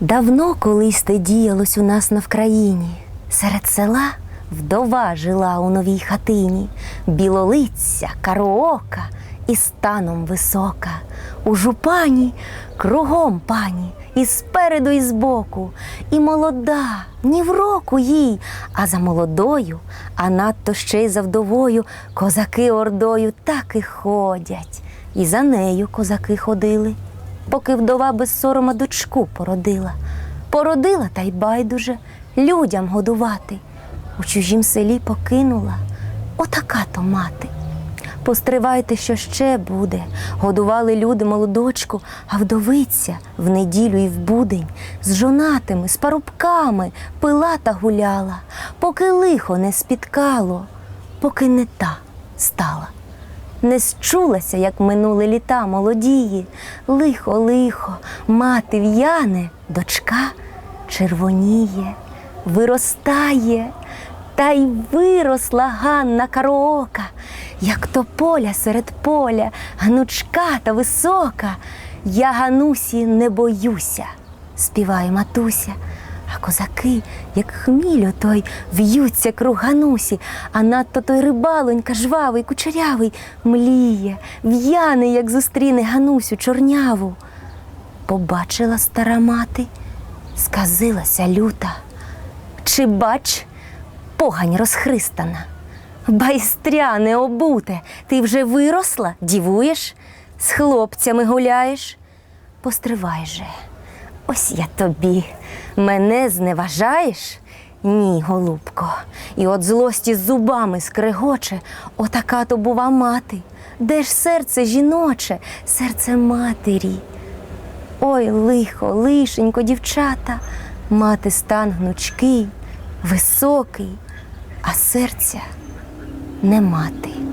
Давно колись те діялось у нас на Вкраїні. Серед села вдова жила у новій хатині, білолиця, кароока і станом висока. У жупані кругом пані, і спереду, і збоку, і молода, ні в року їй, а за молодою, а надто ще й за вдовою, козаки ордою так і ходять. І за нею козаки ходили поки вдова без сорома дочку породила. Породила та й байдуже людям годувати. У чужім селі покинула отака то мати. Постривайте, що ще буде. Годували люди молодочку, а вдовиця в неділю і в будень з жонатими, з парубками пила та гуляла, поки лихо не спіткало, поки не та стала. Не счулася, як минули літа молодії. Лихо, лихо, мати в'яне, дочка червоніє, виростає, та й виросла Ганна кароока, як то поля серед поля, гнучка та висока. Я Ганусі не боюся, співає матуся. А козаки, як хміль той, в'ються круг Ганусі, а надто той рибалонька, жвавий, кучерявий, мліє, в'яний, як зустріне Ганусю чорняву. Побачила стара мати, сказилася люта. Чи бач, погань розхристана. Байстряне обуте, ти вже виросла, дівуєш, з хлопцями гуляєш. Постривай же, ось я тобі. Мене зневажаєш? Ні, голубко. І от злості з зубами скрегоче, отака то бува мати. Де ж серце жіноче, серце матері? Ой, лихо, лишенько, дівчата, мати стан гнучкий, високий, а серця не мати.